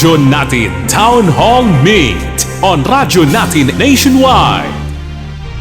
Radyo Natin Town Hall Meet on Radyo Natin Nationwide.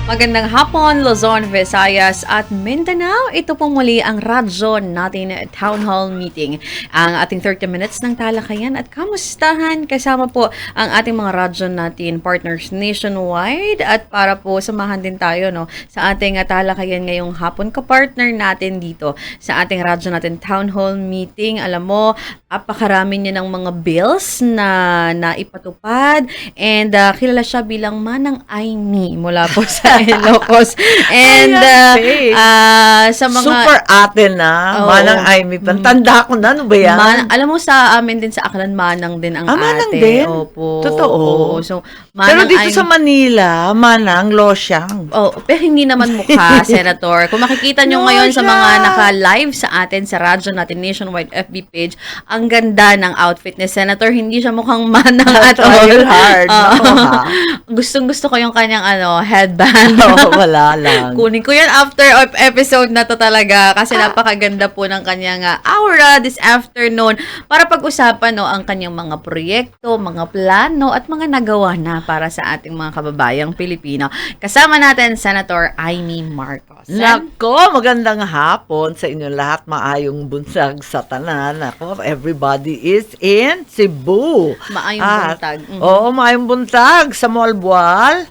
Magandang hapon, Luzon, Visayas at Mindanao. Ito po muli ang radyo natin Town Hall Meeting. Ang ating 30 minutes ng talakayan at kamustahan kasama po ang ating mga radyo natin partners nationwide at para po samahan din tayo no, sa ating talakayan ngayong hapon ka-partner natin dito sa ating radyo natin Town Hall Meeting. Alam mo, apakarami niya ng mga bills na naipatupad and uh, kilala siya bilang Manang Aimee mula po sa Ilocos. And uh, uh, sa mga Super ate na. Oo. Manang Amy. Pantanda ko na. Ano ba yan? Man- alam mo sa amin din sa Aklan Manang din ang Ah, Manang ate. din? Opo. Totoo? Oo. So, Pero Manang dito Aimee- sa Manila, Manang, Losyang. Oh, pero hindi naman mukha, Senator. Kung makikita nyo ngayon sa mga naka-live sa atin sa radyo natin nationwide FB page, ang ganda ng outfit ni Senator. Hindi siya mukhang manang at all. Hard. Oo. Nako, ha? Gustong gusto ko yung kanyang ano, headband. Oo, wala lang. Kunin ko yan after episode na to talaga kasi napakaganda po ng kanyang aura this afternoon para pag-usapan no ang kanyang mga proyekto, mga plano at mga nagawa na para sa ating mga kababayang Pilipino. Kasama natin Senator Amy Marcos. Nako, magandang hapon sa inyo lahat. Maayong bunsag sa tanan. Nako, everybody is in Cebu. Maayong At- buntag. Mhm. Oo, maayong buntag sa Malbual.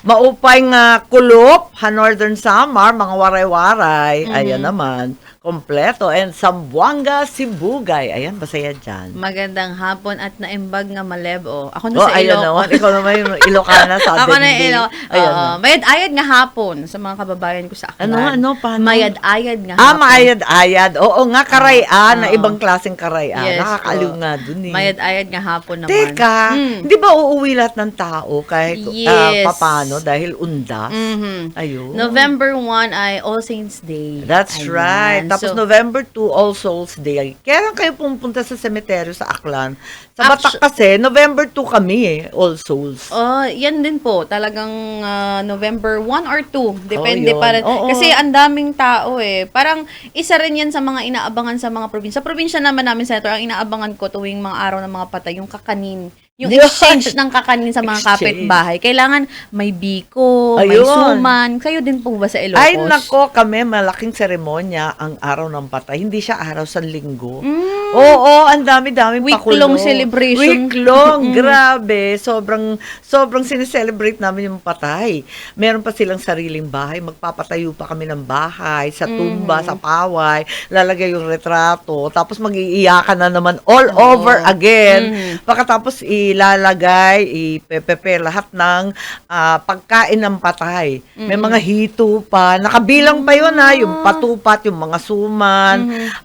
Maupay nga kulop, ha Northern Samar, mga waray-waray. Mhm. Ayan naman, kompleto. And Sambuanga, Sibugay. Ayan, masaya dyan. Magandang hapon at naimbag nga maleb oh. Ako na Oh, sa Ilocos. naman. Ikaw naman yung Ilocana sa Ako na ilo. Oo, na. mayad-ayad nga hapon sa mga kababayan ko sa Aklan. Ano, ano, paano? Mayad-ayad nga Ah, hapon. maayad-ayad. Oo nga, karayaan. na Oo. ibang klaseng karayaan. Yes, Nakakaliw nga dun eh. Mayad-ayad nga hapon naman. Teka, Mm. hindi ba uuwi lahat ng tao kahit Yes. ah, papano dahil undas? Mhm. Ayun. November 1 ay All Saints Day. That's Ayan. right. Tapos So, November 2, All Souls Day. Kailan kayo pumunta sa semeteryo sa Aklan? Sa Batak kasi, November 2 kami eh, All Souls. Oh, yan din po. Talagang ah, November 1 or 2. Depende Oh, yun. pa rin. Oo. Kasi ang daming tao eh. Parang isa rin yan sa mga inaabangan sa mga probinsya. Sa probinsya naman namin, Senator, ang inaabangan ko tuwing mga araw ng mga patay, yung kakanin. Yung Yun. exchange ng kakanin sa mga Exchange. kapitbahay. Kailangan may biko, may Ayun. suman. Kayo din po ba sa Ilocos? Ay nako, kami malaking seremonya ang araw ng patay. Hindi siya araw sa linggo. Mm. Oo, ang dami-dami Week-long celebration. Week-long, grabe. Sobrang, sobrang sineselebrate namin yung patay. Meron pa silang sariling bahay. Magpapatayo pa kami ng bahay, sa tumba, Mm. sa paway. Lalagay yung retrato. Tapos mag-iiyakan na naman all over again. Mm. Pagkatapos ilalagay, ipepepe lahat ng ah, pagkain ng patay. May mga hito pa. Nakabilang pa yun ha. Yung patupat, yung mga suman,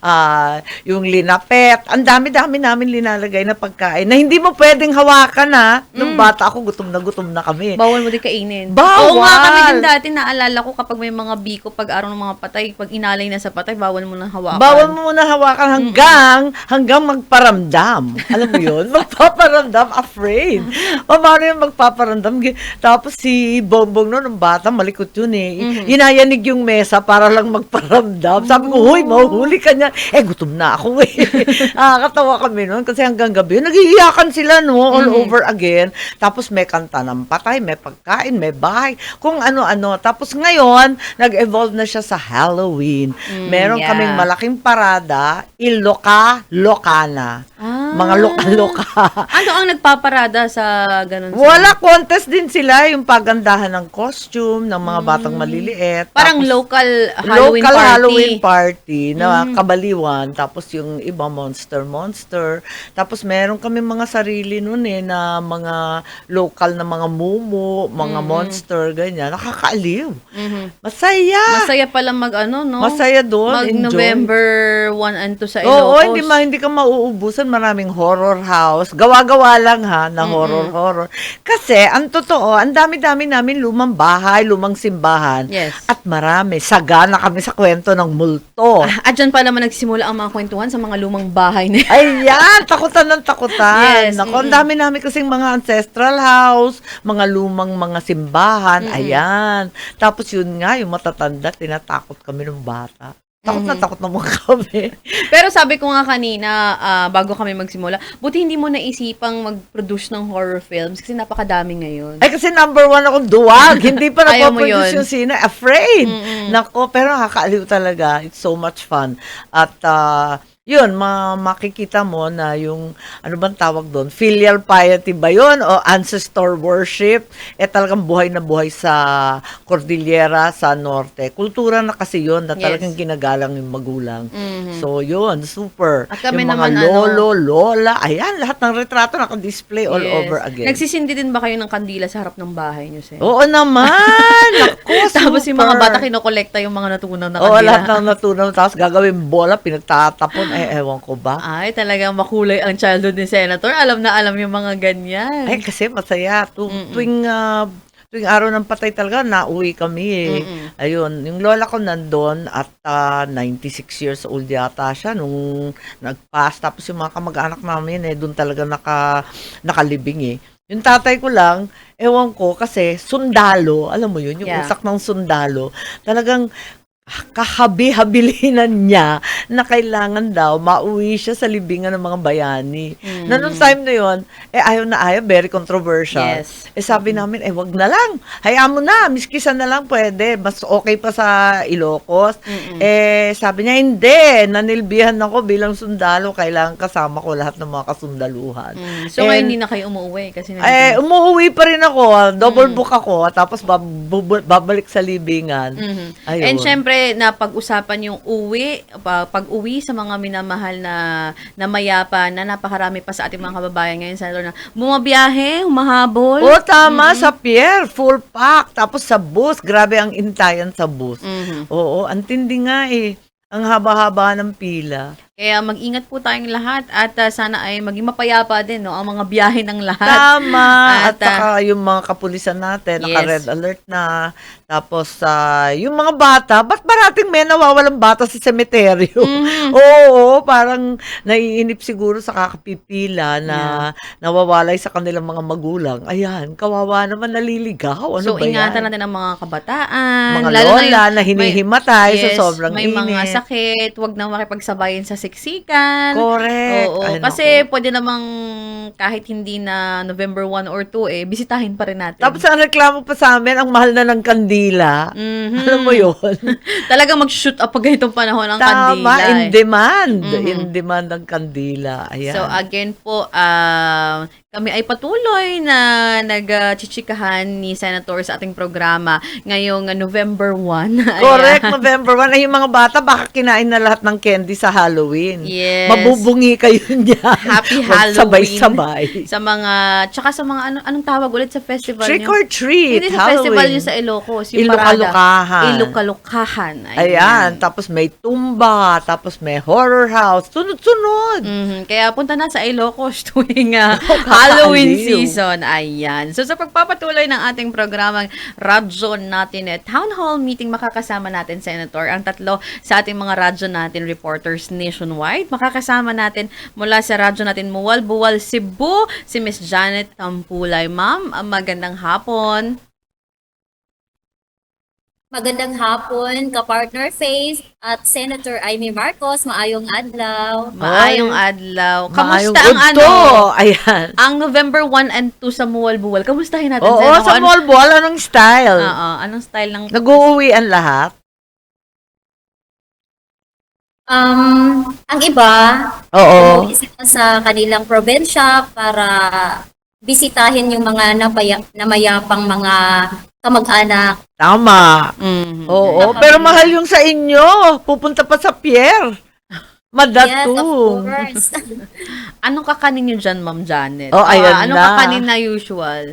ah, yung linapet. Ang dami-dami namin linalagay na pagkain na hindi mo pwedeng hawakan ha. Nung bata ako, gutom na gutom na kami. Bawal mo din kainin. Bawal! Oo nga, kami din dati naalala ko kapag may mga biko, pag araw ng mga patay, pag inalay na sa patay, bawal mo nang hawakan. Bawal mo muna hawakan hanggang hanggang magparamdam. Alam mo 'yun? Magpaparamdam, afraid. O paano yung magpaparamdam? Tapos si Bongbong noon, ng bata, malikot yun eh. Inayanig yung mesa para lang magparamdam. Sabi ko, huy, mahuhuli ka niyan. Eh, gutom na ako eh. Nakakatawa kami noon kasi hanggang gabi, nagiiyakan sila no, all over again. Tapos may kanta ng patay, may pagkain, may bahay, kung ano-ano. Tapos ngayon, nag-evolve na siya sa Halloween. Meron yeah. kaming malaking parada, Iloka, Lokana. Ah. Mga loka-loka. Ano ang nagpaparada sa ganun? sa- Wala contest din sila yung pagandahan ng costume ng mga batang maliliit. Parang Tapos, local Halloween local party. Halloween party na Mm. kabaliwan. Tapos yung iba monster monster. Tapos meron kami mga sarili nun eh na mga local na mga mumu, mga monster ganyan. Nakakaaliw. Mhm. Masaya. Masaya pala mag ano, no? Masaya doon. Mag enjoy. November 1 and 2 sa Ilocos. Oo, hindi ma hindi ka mauubusan maraming horror house. Gawa-gawa lang ha na horror horror. Kasi ang totoo, ang dami-dami namin lumang bahay, lumang simbahan. Yes. At marami sagana kami sa kwento ng multo. Ah, at dyan pa naman nagsimula ang mga kwentuhan sa mga lumang bahay na Ayan, takutan ng takutan. Yes, Nako, ang dami namin kasing mga ancestral house, mga lumang mga simbahan. Ayan. Tapos yun nga, yung matatanda, tinatakot kami ng bata. Takot Mhm. na takot naman kami. Pero sabi ko nga kanina, ah, bago kami magsimula, buti hindi mo naisipang mag-produce ng horror films kasi napakadami ngayon. Ay, kasi number one akong duwag. Hindi pa Ayaw mo napoproduce yung sine. Afraid. Nako, pero nakakaaliw talaga. It's so much fun. At, ah, yun, ma- makikita mo na yung, ano bang tawag doon? Filial piety ba yun? O ancestor worship? Eh, talagang buhay na buhay sa Cordillera, sa Norte. Kultura na kasi yun na Yes. talagang ginagalang yung magulang. Mhm. So, yun, super. At kami yung mga naman, ano- lolo, lola, ayan, lahat ng retrato naka-display all Yes. over again. Nagsisindi din ba kayo ng kandila sa harap ng bahay niyo, Sen? Oo naman! Naku, Tapos yung mga bata kinokolekta yung mga natunaw na Oo, kandila. lahat ng natunaw. Tapos gagawin bola, pinagtatapon. Eh, ewan ko ba? Ay, talagang makulay ang childhood ni Senator. Alam na alam yung mga ganyan. Ay, kasi masaya. Tu- Mm-mm. tuwing, ah, tuwing araw ng patay talaga, nauwi kami eh. Mm-mm. Ayun, yung lola ko nandun at ah, 96 years old yata siya nung nag-pass. Tapos yung mga kamag-anak namin eh, doon talaga naka, nakalibing eh. Yung tatay ko lang, ewan ko, kasi sundalo, alam mo yun, yung Yeah. usak ng sundalo, talagang kahabi-habilinan niya na kailangan daw mauwi siya sa libingan ng mga bayani. Mm. Na nung time na yon eh ayaw na ayaw, very controversial. Yes. Eh sabi namin, eh wag na lang. Hayaan mo na, miskisan na lang pwede. Mas okay pa sa Ilocos. Mm-mm. Eh sabi niya, hindi. Nanilbihan ako bilang sundalo. Kailangan kasama ko lahat ng mga kasundaluhan. Mm. So, And- ngayon hindi na kayo umuwi kasi Eh, umuwi pa rin ako. Double Mm. book ako. Tapos babalik sa libingan. Mhm. Ayun. And syempre, na pag-usapan yung uwi, pa- pag-uwi sa mga minamahal na, na mayapa na napakarami pa sa ating mga kababayan ngayon sa na bumabiyahe, humahabol. O, tama, sa pier, full pack. Tapos sa bus, grabe ang intayan sa bus. Mhm. Oo, ang tindi nga eh. Ang haba-haba ng pila. Kaya mag-ingat po tayong lahat at ah, sana ay maging mapayapa din no, ang mga biyahe ng lahat. Tama. At, At, saka yung mga kapulisan natin, Yes. naka-red alert na. Tapos, ah, yung mga bata, ba't parating may nawawalang bata sa semeteryo? Mhm. Oo, parang naiinip siguro sa kakapipila na nawawalay sa kanilang mga magulang. Ayan, kawawa naman naliligaw. Ano so, ba ingatan yan? natin ang mga kabataan. Mga lalo lola yung- na hinihimatay sa yes, sobrang may init. mga sakit, wag nang makipagsabayin sa siksikan. Correct. Oo, Ay, kasi naku. pwede namang kahit hindi na November 1 or 2 eh, bisitahin pa rin natin. Tapos ang reklamo pa sa amin, ang mahal na ng kandila. Mhm. Alam mo yun? Talagang mag-shoot up pag ganitong panahon ng Tama, kandila. in eh. demand. Mhm. In demand ang kandila. Ayan. So again po, um, kami ay patuloy na nagchichikahan ni Senator sa ating programa ngayong November 1. Ayan. Correct, November 1. Ay, yung mga bata, baka kinain na lahat ng candy sa Halloween. Yes. Mabubungi kayo niyan. Happy Halloween. Sabay-sabay. Sa mga, tsaka sa mga, ano, anong tawag ulit sa festival Trick niyo? or treat, Hindi sa Halloween. festival yun sa Ilocos. Yung Ilukalukahan. parada. Ilukalukahan. Ayan, tapos may tumba, tapos may horror house. Sunod-sunod. Mhm. Kaya punta na sa Ilocos tuwing uh, Halloween season. Ayan. So sa pagpapatuloy ng ating programang radyo natin eh, Town Hall meeting makakasama natin Senator ang tatlo sa ating mga radyo natin reporters nationwide. Makakasama natin mula sa radyo natin Muwal Buwal Cebu si Miss Janet Tampulay. Ma'am, magandang hapon. Magandang hapon, ka-partner Faith at Senator Amy Marcos. Maayong adlaw. Maayong adlaw. Maayong Kamusta ang ano? Ayan. Ang November 1 and 2 sa Muwal Buwal. Kamustahin natin Oo, Sen, sa ano- mall ball, anong style? Oo, anong style ng Nag-uuwi ang lahat? Um, ang iba, Oo. umuwi sila sa kanilang probensya para bisitahin yung mga napaya, namayapang mga kamag-anak. Tama. Mhm. Oo, Baka pero mahal yung sa inyo. Pupunta pa sa pier. Yes, of course. Anong kakanin nyo dyan, Ma'am Janet? Oh, ayan Ah, anong na. kakanin na usual?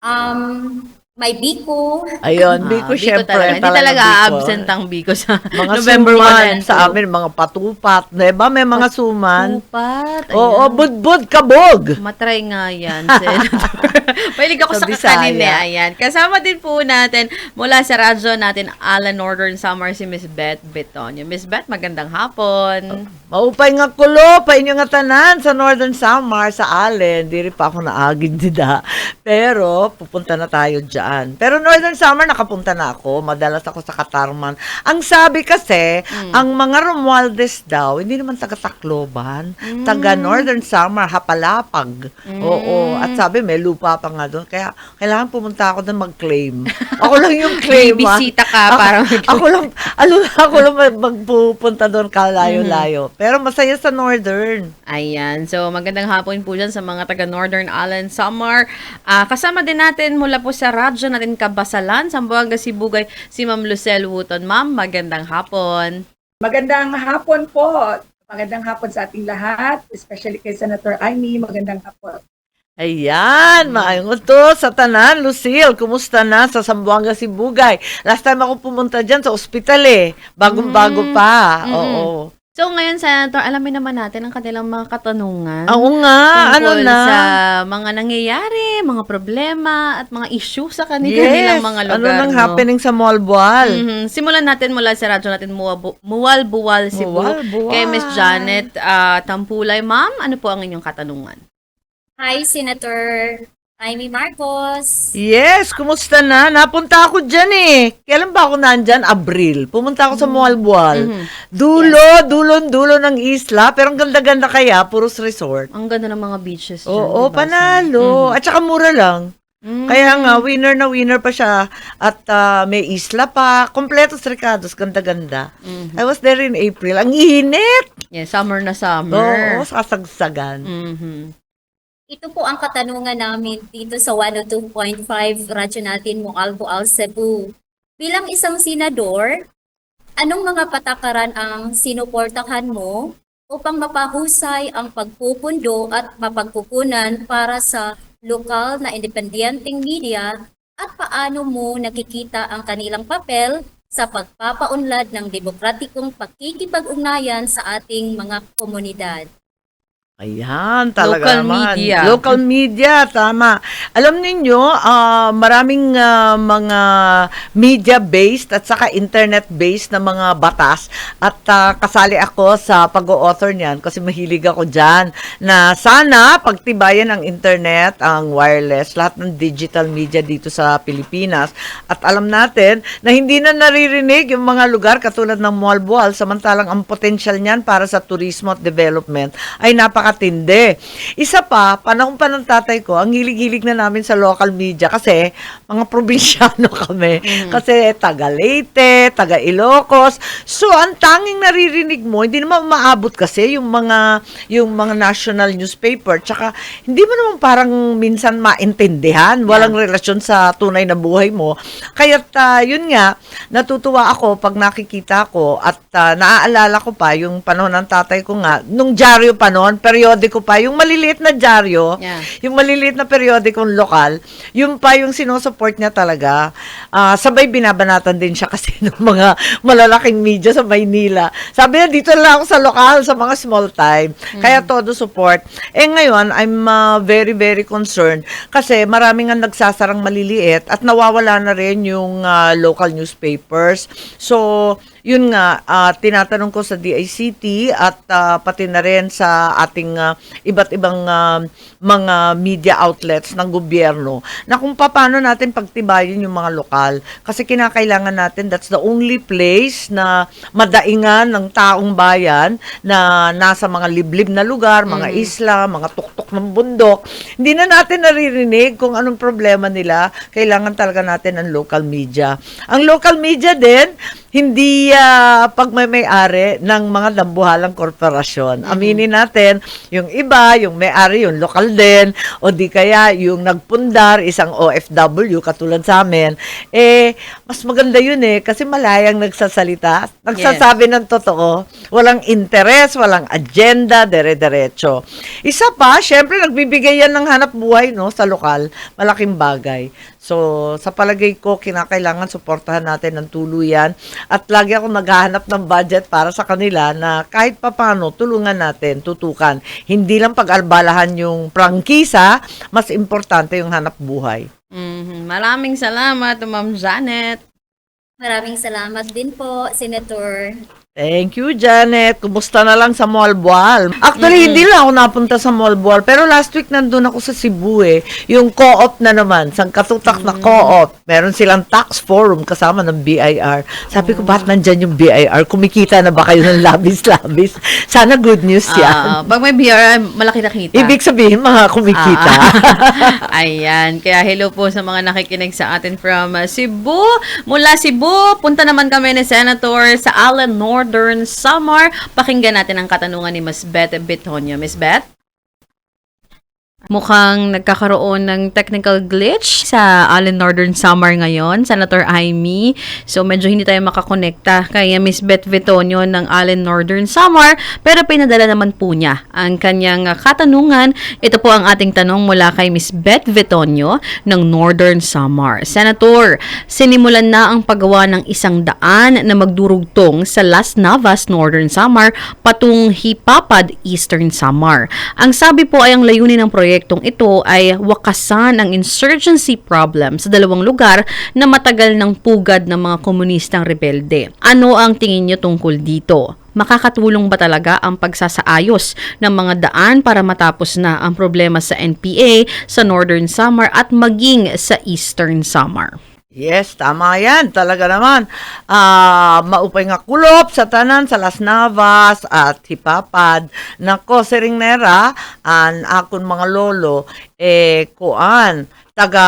um, may biko. Ayun, Ah, Biko, Biko syempre. talaga. Hindi talaga talaga Biko. absent ang Biko sa Mga November 1 suman and 2. sa amin, mga patupat. Diba? May mga suman. Tupat. Oo, ayan. budbud, kabog. Matry nga yan, Senator. Mahilig ako Sa sa, kakanin eh. Ayan. Kasama din po natin mula sa radyo natin, Ala Northern Summer, si Miss Beth Betonio. Miss Beth, magandang hapon. Maupay nga kulo, pa inyo nga tanan sa Northern Samar, sa Allen. Di rin pa ako naagid dida. Pero, pupunta na tayo dyan. Daan. Pero Northern Summer, nakapunta na ako. Madalas ako sa Katarman. Ang sabi kasi, ang mga Romualdez daw, hindi naman taga Tacloban. Taga Northern Summer, Hapalapag. Oo. At sabi, may lupa pa nga doon. Kaya, kailangan pumunta ako doon mag-claim. Ako lang yung claim. May bisita ka Ako- para mag- ako lang, alo, ako lang mag- magpupunta doon kalayo-layo. Pero masaya sa Northern. Ayan. So, magandang hapon po dyan sa mga taga Northern Island Summer. Ah, kasama din natin mula po sa radyo natin Kabasalan, Sambuanga, Sibugay, si Ma'am Lucel Wooton. Ma'am, magandang hapon. Magandang hapon po. Magandang hapon sa ating lahat, especially kay Senator Amy. Magandang hapon. Ayan, maayong to sa tanan, Lucille, kumusta na sa Sambuanga, Sibugay? Last time ako pumunta dyan sa ospital eh, bagong-bago pa. Mm. Oo. So, ngayon, Senator, alamin naman natin ang kanilang mga katanungan. Oo nga, ano na? sa mga nangyayari, mga problema, at mga issue sa kanila yes, nilang mga lugar. ano nang no? happening sa Malboal? Mhm. Simulan natin mula sa radyo natin Buwal Cebu Muwal, Buwal. kay Miss Janet ah, Tampulay. Ma'am, ano po ang inyong katanungan? Hi, Senator Amy Marcos. Yes, kumusta na? Napunta ako dyan eh. Kailan ba ako nandyan? Abril. Pumunta ako sa Malboal. Mhm. Dulo, dulon-dulo ng isla, pero ang ganda-ganda kaya, puros resort. Ang ganda ng mga beaches dyan. Oo, diba? panalo. At saka mura lang. Mhm. Kaya nga, winner na winner pa siya. At ah, may isla pa. Kompleto Ricardo's. Ganda-ganda. Mhm. I was there in April. Ang init! Yeah, summer na Oo, summer. sasagsagan. Mhm. Ito po ang katanungan namin dito sa 102.5 radyo natin Mualbo Al Cebu. Bilang isang senador, anong mga patakaran ang sinuportahan mo upang mapahusay ang pagpupundo at mapagkukunan para sa lokal na independenteng media at paano mo nakikita ang kanilang papel sa pagpapaunlad ng demokratikong pakikipag-ugnayan sa ating mga komunidad. Ayan, talaga Local naman. media. Local media, tama. Alam ninyo, ah, maraming ah, mga media-based at saka internet-based na mga batas at ah, kasali ako sa pag-author niyan kasi mahilig ako dyan na sana pagtibayan ang internet, ang wireless, lahat ng digital media dito sa Pilipinas. At alam natin na hindi na naririnig yung mga lugar katulad ng Malboal samantalang ang potential niyan para sa turismo at development ay napakatindi. Isa pa, panahon pa ng tatay ko, ang hilig-hilig na namin sa local media kasi mga probinsyano kami. Kasi taga Leyte, taga Ilocos. So, ang tanging naririnig mo, hindi naman maabot kasi yung mga yung mga national newspaper. Tsaka, hindi mo naman parang minsan maintindihan. Walang relasyon sa tunay na buhay mo. Kaya, yun nga, natutuwa ako pag nakikita ko at ah, naaalala ko pa yung panahon ng tatay ko nga, nung dyaryo pa noon, periodiko pa, yung maliliit na dyaryo, Yeah. yung maliliit na periodikong lokal, yung pa yung sinusupport niya talaga. Ah, sabay binabanatan din siya kasi ng mga malalaking media sa Maynila. Sabi niya, dito lang ako sa lokal, sa mga small time. Kaya todo support. Eh ngayon, I'm ah, very, very concerned kasi maraming nga nagsasarang maliliit at nawawala na rin yung ah, local newspapers. So, yun nga, ah, tinatanong ko sa DICT at ah, pati na rin sa ating ah, iba't ibang ah, mga media outlets ng gobyerno na kung paano natin pagtibayin yung mga lokal. Kasi kinakailangan natin, that's the only place na madaingan ng taong bayan na nasa mga liblib na lugar, mga isla, mga tuktok ng bundok. Hindi na natin naririnig kung anong problema nila. Kailangan talaga natin ang local media. Ang local media din, hindi ah, pag may may-ari ng mga dambuhalang korporasyon. Aminin natin, yung iba, yung may-ari, yung lokal din, o di kaya yung nagpundar, isang OFW, katulad sa amin, eh, mas maganda yun eh, kasi malayang nagsasalita, nagsasabi ng totoo, walang interes, walang agenda, dere-derecho. Isa pa, syempre, nagbibigay yan ng hanap buhay, no, sa lokal, malaking bagay. So, sa palagay ko, kinakailangan suportahan natin ng tuluyan at lagi ako naghahanap ng budget para sa kanila na kahit papano tulungan natin, tutukan. Hindi lang pag-albalahan yung prangkisa, mas importante yung hanap buhay. Mhm. Maraming salamat, Ma'am Janet. Maraming salamat din po, Senator Thank you, Janet. Kumusta na lang sa Malboal? Actually, hindi lang ako napunta sa Malboal. Pero last week nandun ako sa Cebu eh. Yung co-op na naman, sang katutak na co-op. Meron silang tax forum kasama ng BIR. Sabi ko, ba't nandyan yung BIR? Kumikita na ba kayo ng labis-labis? Sana good news yan. Ah, pag may BR, malaki na kita. Ibig sabihin, mga kumikita. Ah. Ayan. Kaya hello po sa mga nakikinig sa atin from uh, Cebu. Mula Cebu, punta naman kami ni Senator sa Allen Northern Samar. Pakinggan natin ang katanungan ni Ms. Beth Bitonio. Ms. Beth? Mukhang nagkakaroon ng technical glitch sa Allen Northern Samar ngayon, Senator Amy. So medyo hindi tayo makakonekta kay Miss Beth Vitonio ng Allen Northern Samar, pero pinadala naman po niya ang kanyang katanungan. Ito po ang ating tanong mula kay Miss Beth Vitonio ng Northern Samar. Senator, sinimulan na ang paggawa ng isang daan na magdurugtong sa Las Navas, Northern Samar patung Hipapad, Eastern Samar. Ang sabi po ay ang layunin ng proyektong ito ay wakasan ang insurgency problem sa dalawang lugar na matagal ng pugad ng mga komunistang rebelde. Ano ang tingin niyo tungkol dito? Makakatulong ba talaga ang pagsasaayos ng mga daan para matapos na ang problema sa NPA sa Northern Samar at maging sa Eastern Samar? Yes, tama yan. Talaga naman. Ah, maupay nga kulop sa tanan sa Las Navas at Hipapad. Nako, Sering Nera, an akon mga lolo, eh, kuan, taga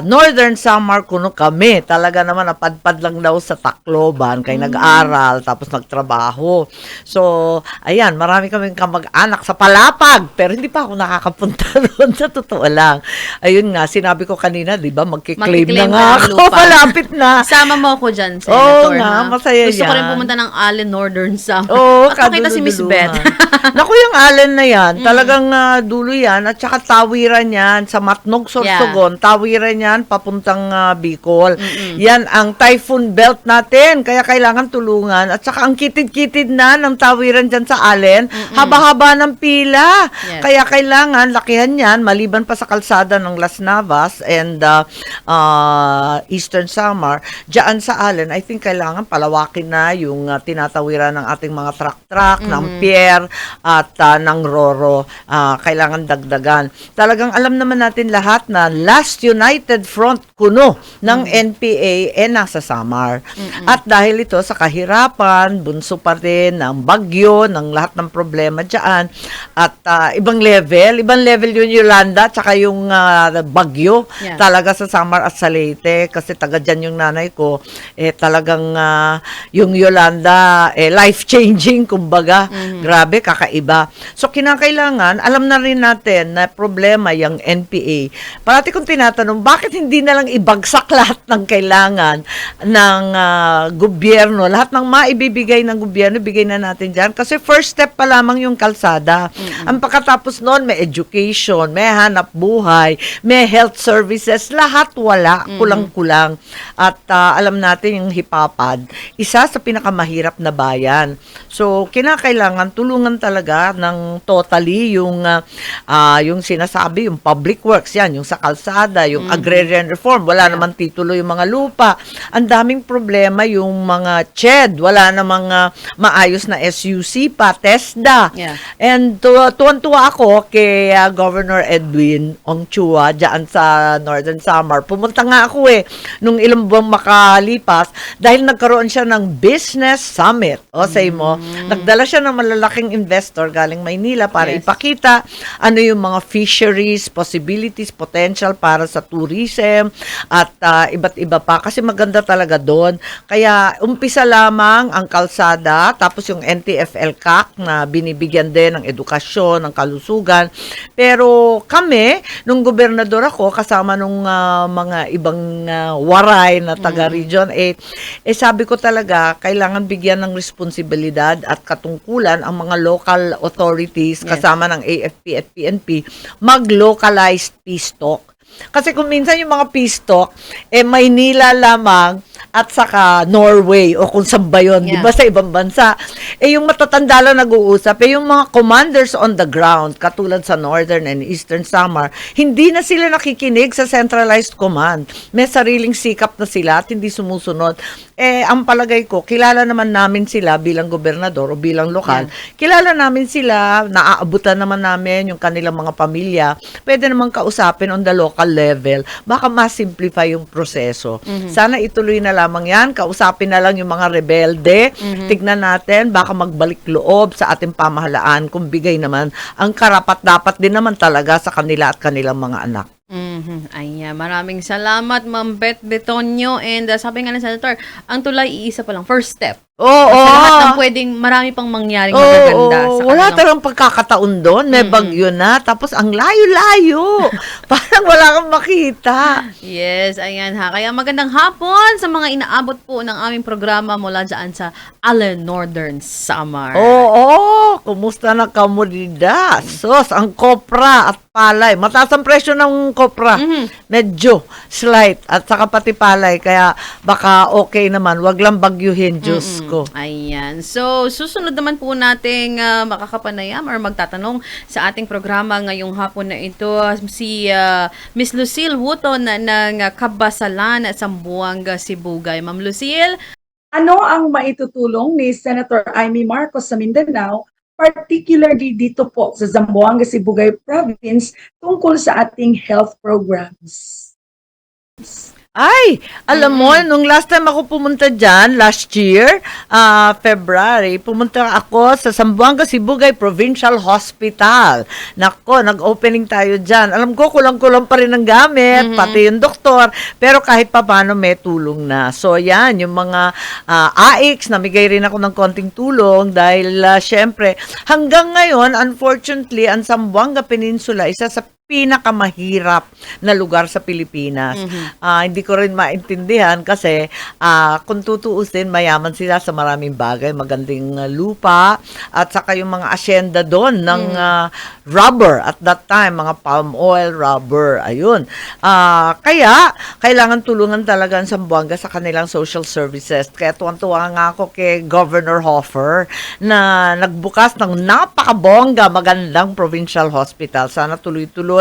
Northern Samar kuno kami. Talaga naman napadpad lang daw sa Tacloban kay nag-aral tapos nagtrabaho. So, ayan, marami kaming kamag-anak sa Palapag pero hindi pa ako nakakapunta doon sa totoo lang. Ayun nga, sinabi ko kanina, 'di ba, magki-claim na nga ako. Malapit na. Sama mo ako dyan, Senator. Oo nga, ha? masaya Gusto ko rin yan. pumunta ng Allen Northern Samar. Oo, At makita si Miss Beth. Naku, yung Allen na yan, talagang ah, dulo yan, at saka tawiran yan sa Matnog, Sorsogon, tawiran yan papuntang ah, Bicol. Yan ang typhoon belt natin, kaya kailangan tulungan. At saka ang kitid-kitid na ng tawiran dyan sa Allen, haba-haba ng pila. Yes. Kaya kailangan lakihan yan, maliban pa sa kalsada ng Las Navas and ah, ah, Eastern Samar, dyan sa Allen, I think kailangan palawakin na yung ah, tinatawiran ng ating mga truck-truck, ng pier, at ah, ng roro. Ah, kailangan dagdagan. Talagang alam naman natin lahat na last United Front kuno ng NPA eh nasa Samar. At dahil ito sa kahirapan, bunso pa rin ng bagyo, ng lahat ng problema dyan, at ah, ibang level, ibang level yun Yolanda, tsaka yung ah, bagyo, Yeah. talaga sa Samar at sa Leyte, kasi taga dyan yung nanay ko, eh talagang ah, yung Yolanda, eh life-changing, kumbaga, grabe, kakaiba. So, kinakailangan, alam na rin natin na problema yung NPA. Parati kong tinatanong, bakit hindi na lang ibagsak lahat ng kailangan ng ah, gobyerno, lahat ng maibibigay ng gobyerno, bigay na natin dyan. Kasi first step pa lamang yung kalsada. Ang pagkatapos noon, may education, may hanap buhay, may health services, lahat wala, kulang-kulang. At ah, alam natin yung hipapad, isa sa pinakamahirap na bayan. So, kinakailangan tulungan talaga ng totally yung ah, ah, yung sinasabi, yung public works yan, yung sa kalsada, yung agrarian reform, wala namang titulo yung mga lupa. Ang daming problema yung mga CHED, wala namang ah, maayos na SUC pa, TESDA. Yeah. And tu- tuwan-tuwa ako kay ah, Governor Edwin Ongchua diyan sa Northern Samar. Pumunta nga ako eh nung ilang buwang makalipas dahil nagkaroon siya ng business summit. O say mo, nagdala siya ng malalaking investor galing Maynila para Yes. ipakita ano yung mga fisheries, possibilities, potential para sa tourism at ah, iba't iba pa kasi maganda talaga doon. Kaya umpisa lamang ang kalsada tapos yung NTFL CAC na binibigyan din ng edukasyon, ng kalusugan. Pero kami, nung gobernador ako, kasama nung ah, mga ibang ah, waray na taga-region, eh, eh sabi ko talaga, kailangan bigyan ng responsibilidad at katungkulan ang mga local authorities Yes. kasama ng AFP at PNP mag-localized peace talk. Kasi kung minsan yung mga peace talk, eh Maynila lamang at saka Norway o kung saan ba yun, di Yeah. ba sa ibang bansa. Eh yung matatanda lang nag-uusap, eh yung mga commanders on the ground, katulad sa Northern and Eastern Samar, hindi na sila nakikinig sa centralized command. May sariling sikap na sila at hindi sumusunod. Eh ang palagay ko, kilala naman namin sila bilang gobernador o bilang lokal. Kilala namin sila, naaabutan naman namin yung kanilang mga pamilya. Pwede naman kausapin on the local level. Baka mas simplify yung proseso. Sana ituloy na lamang yan. Kausapin na lang yung mga rebelde. Tignan natin, baka magbalik loob sa ating pamahalaan kung bigay naman ang karapat dapat din naman talaga sa kanila at kanilang mga anak. Mhm. Ayan, maraming salamat, Ma'am Beth Betonyo. And uh, sabi nga ng Senator, ang tulay, iisa pa lang. First step. Oo. Sa lahat ng pwedeng, marami pang mangyaring magaganda. Oo, sa wala talagang pagkakataon doon. May bagyo na. Tapos ang layo-layo. Parang wala kang makita. Yes, ayan ha. Kaya magandang hapon sa mga inaabot po ng aming programa mula dyan sa Allen Northern Summer. Oo, kumusta na kamodida? Sos, ang kopra at palay. Mataas ang presyo ng kopra. Medyo slight. At saka pati palay. Kaya baka okay naman. Wag lang bagyuhin, Diyos ko. Ayan. So, susunod naman po nating ah, makakapanayam or magtatanong sa ating programa ngayong hapon na ito si ah, Miss Lucille Wuton ng uh, Kabasalan, Sambuanga, Sibugay. Ma'am Lucille, Ano ang maitutulong ni Senator Amy Marcos sa Mindanao, particularly dito po sa Zamboanga, Sibugay Province tungkol sa ating health programs? Ay, alam mo, nung last time ako pumunta dyan, last year, ah, February, pumunta ako sa Zamboanga Sibugay Provincial Hospital. Nako, nag-opening tayo dyan. Alam ko, kulang-kulang pa rin ang gamit, pati yung doktor, pero kahit pa paano may tulong na. So, yan, yung mga ah, AIX, namigay rin ako ng konting tulong dahil, ah, syempre, hanggang ngayon, unfortunately, ang Zamboanga Peninsula, isa sa pinakamahirap na lugar sa Pilipinas. Ah, hindi ko rin maintindihan kasi ah, kung tutuusin, mayaman sila sa maraming bagay, magandang ah, lupa at saka yung mga asyenda doon ng ah, rubber at that time, mga palm oil, rubber, ayun. Ah, kaya, kailangan tulungan talaga ang Sambuanga sa kanilang social services. Kaya tuwan-tuwa nga ako kay Governor Hoffer na nagbukas ng napakabongga magandang provincial hospital. Sana tuloy-tuloy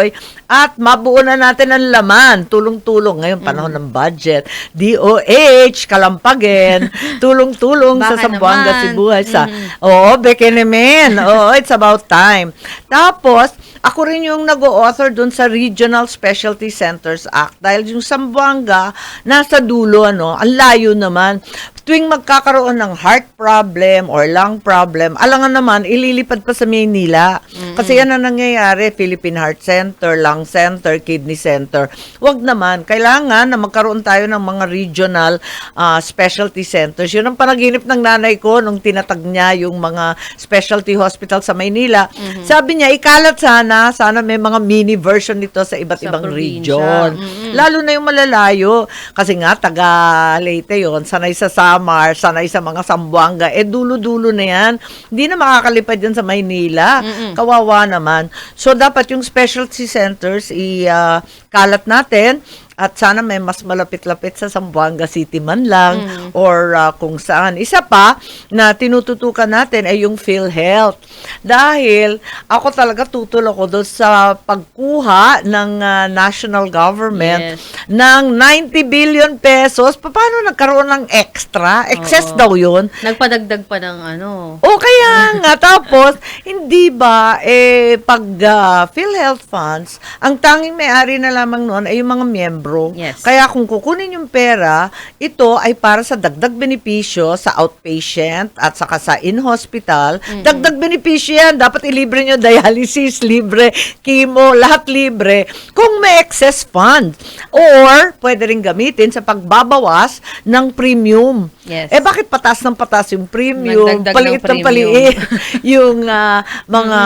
at mabuo na natin ang laman. Tulong-tulong ngayon panahon ng budget. DOH, kalampagin, tulong-tulong sa Sambuanga. Cebu. Sa, Oo, Bekenemen. Oo, it's about time. Tapos, ako rin yung nag-author dun sa Regional Specialty Centers Act dahil yung Sambuanga nasa dulo ano, ang layo naman. Tuwing magkakaroon ng heart problem or lung problem, alangan naman ililipad pa sa Maynila. Kasi yan ang nangyayari, Philippine Heart Center, Lung Center, Kidney Center. Wag naman, kailangan na magkaroon tayo ng mga regional ah, specialty centers. Yun ang panaginip ng nanay ko nung tinatag niya yung mga specialty hospital sa Maynila. Sabi niya, ikalat sana, sana may mga mini version nito sa iba't Sa ibang probinsya. region. Lalo na yung malalayo. Kasi nga, taga Leyte yon sanay sa Samar, sanay sa mga Sambuanga. Eh, dulo-dulo na yan. Hindi na makakalipad yan sa Maynila. Kawawa naman. So, dapat yung specialty centers, i-kalat natin at sana may mas malapit-lapit sa Zamboanga City man lang or ah, kung saan. Isa pa na tinututukan natin ay yung PhilHealth. Dahil ako talaga tutol ako doon sa pagkuha ng ah, national government Yes. ng 90 billion pesos. Pa- Paano nagkaroon ng extra? Excess Oo. daw yun. nagpadagdag pa ng ano. O kaya nga, tapos, hindi ba, eh, pag ah, PhilHealth funds, ang tanging may-ari na lamang noon ay yung mga miyembro. Yes. Kaya kung kukunin yung pera, ito ay para sa dagdag benepisyo sa outpatient at saka sa in-hospital. Dagdag benepisyo yan. Dapat ilibre nyo dialysis, libre, chemo, lahat libre. Kung may excess fund. Or, pwede rin gamitin sa pagbabawas ng premium. Yes. Eh, bakit patas ng patas yung premium? Nagdagdag ng Paliit ng premium. paliit yung ah, mga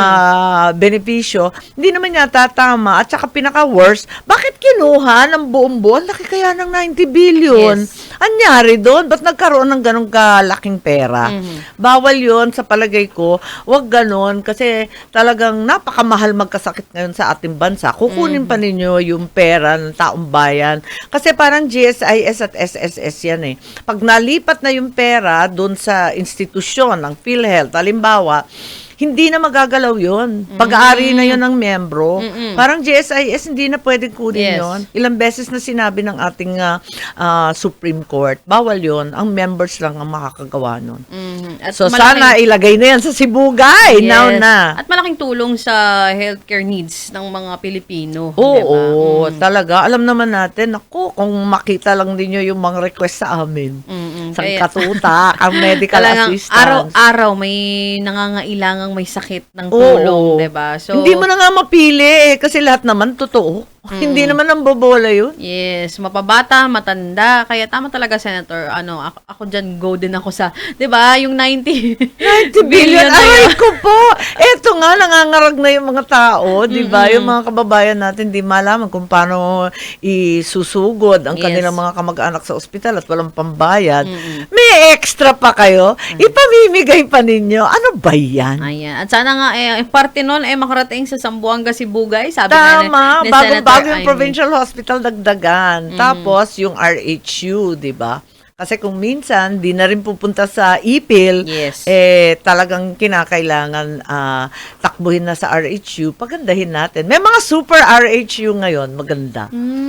benepisyo. Hindi naman yata tama. At saka pinaka-worst, bakit kinuha ng buong buwan? Laki kaya ng 90 billion. Yes. Anyari doon? Ba't nagkaroon ng ganong kalaking pera? Mhm. Bawal yon sa palagay ko. Huwag ganon kasi talagang napakamahal magkasakit ngayon sa ating bansa. Kukunin pa ninyo yung pera ng taong bayan. Kasi parang GSIS at SSS yan eh. Pag nalipat na yung pera doon sa institusyon ng PhilHealth, halimbawa, hindi na magagalaw yun. Pag-aari na yun ng membro. Mm-mm. Parang GSIS, hindi na pwede kunin Yes. yun. Ilang beses na sinabi ng ating ah, ah, Supreme Court, bawal yun. Ang members lang ang makakagawa nun. Mhm. At So malaking- sana ilagay na yan sa Sibugay. Now Yes. na. At malaking tulong sa healthcare needs ng mga Pilipino. Oo, diba? Mm. talaga. Alam naman natin, ako, kung makita lang ninyo yung mga request sa amin. Mm-mm. Sa katuta, ang medical Talagang assistance. araw-araw may nangangailangang may sakit ng tulong, 'di ba? So Hindi mo na nga mapili eh, kasi lahat naman totoo. Hindi naman ang bobola yun. Yes, mapabata, matanda. Kaya tama talaga, Senator. Ano, ako, ako dyan, go din ako sa, di ba, yung 90, 90 billion. na Aray ko po. Eto nga, nangangarag na yung mga tao, di ba? Yung mga kababayan natin, di malaman kung paano isusugod ang Yes. kanilang mga kamag-anak sa ospital at walang pambayad. May extra pa kayo? Mm. Ipamimigay pa ninyo. Ano ba yan? Ayan. At sana nga, eh, parte nun, eh, makarating sa Sambuanga, Sibugay. Sabi nga ni, Tama, ni bago, yung provincial hospital dagdagan. Mm. Tapos yung RHU, di ba? Kasi kung minsan, di na rin pupunta sa IPIL, Yes. eh talagang kinakailangan ah, takbuhin na sa RHU, pagandahin natin. May mga super RHU ngayon, maganda. Hmm,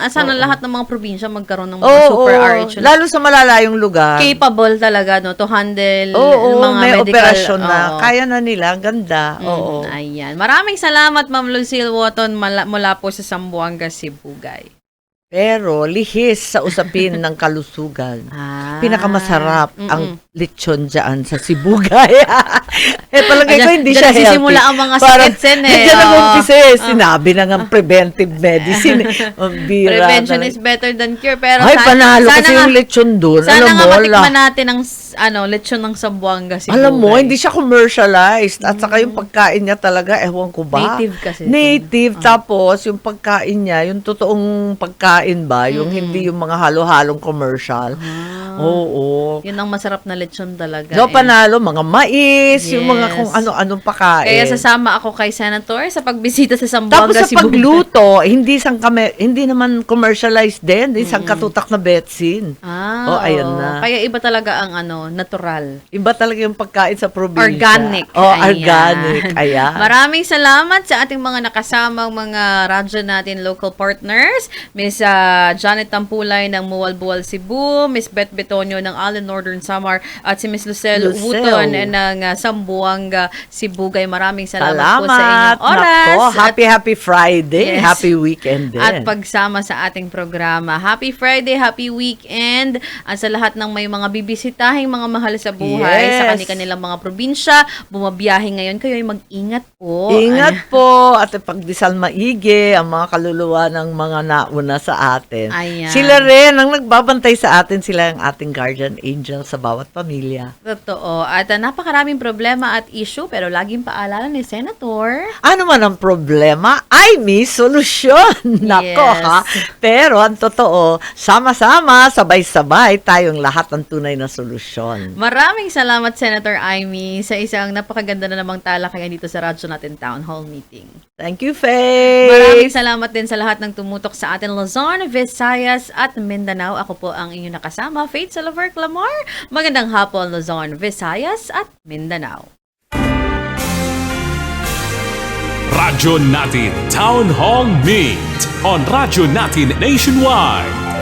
at sana lahat ng mga probinsya magkaroon ng mga Oo, super oo. RH. na lalo sa malalayong lugar. capable talaga, no, to handle Oo, mga may medical. operasyon na. oo. Kaya na nila, ganda. Mm, Oo. Ayan. Maraming salamat, Ma'am Lucille Watton, mala- mula po sa Sambuanga, Sibugay. Pero lihis sa usapin ng kalusugan. Ah. Pinakamasarap ang lechon dyan sa Sibugay. eh, palagay ko hindi siya healthy. nagsisimula ang mga Parang- sakit, Sen, eh. Dyan ang umpisa eh. Sinabi na nga preventive medicine. eh. Ang bira Prevention na- is better than cure. Pero Ay, sa- panalo sana kasi nga- yung lechon doon. Sana Alam nga mo, matikman natin ang ano, lechon ng Sambuanga, Sibugay. Alam mo, hindi siya commercialized. At saka yung pagkain niya talaga, ewan ko ba? Native kasi. Native. Tapos, yung pagkain niya, yung totoong pagkain ba? Yung hindi yung mga halo-halong commercial. Ah. Oo. Yun ang masarap na lechon talaga. So, eh. panalo, mga mais, yung mga Yes. kung ano-anong pagkain. Kaya sasama ako kay Senator sa pagbisita sa Sambuanga, Tapos sa Sibugay. pagluto, hindi sang kame, hindi naman commercialized din, hindi sang katutak na betsin. Ah, Oh, ayan na. Kaya iba talaga ang ano, natural. Iba talaga yung pagkain sa probinsya. Organic. Oh, Ayan. organic. Ayan. Maraming salamat sa ating mga nakasamang mga radyo natin local partners. Miss ah, Janet Tampulay ng Mual Bual Cebu, Miss Beth Betonio ng Allen Northern Samar, at si Miss Lucelle Lucelle. Wuton ng ah, Sambuanga, Sibugay. Maraming salamat, Salamat. po sa inyong oras. Nako, at- happy, happy Friday. Yes. Happy weekend din. at pagsama sa ating programa. Happy Friday, happy weekend at sa lahat ng may mga bibisitahing mga mahal sa buhay Yes. sa kanilang mga probinsya, bumabiyahe ngayon kayo ay mag-ingat po. Ingat po at pagdisal maigi ang mga kaluluwa ng mga nauna sa atin. Ayan. Sila rin ang nagbabantay sa atin, sila ang ating guardian angel sa bawat pamilya. Totoo. At uh, napakaraming problema at issue pero laging paalala ni Senator. Ano man ang problema, ay may solusyon. Nako Yes. ha. Pero ang totoo, sama-sama, sabay-sabay, tayong lahat ng tunay na solusyon. Maraming salamat Senator Amy sa isang napakaganda na namang talakayan dito sa radyo natin Town Hall Meeting. Thank you, Faith. Maraming salamat din sa lahat ng tumutok sa atin Luzon, Visayas at Mindanao. Ako po ang inyong nakasama, Faith Salaver Clamor. Magandang hapon Luzon, Visayas at Mindanao. Radyo natin Town Hall Meet on Radyo natin Nationwide.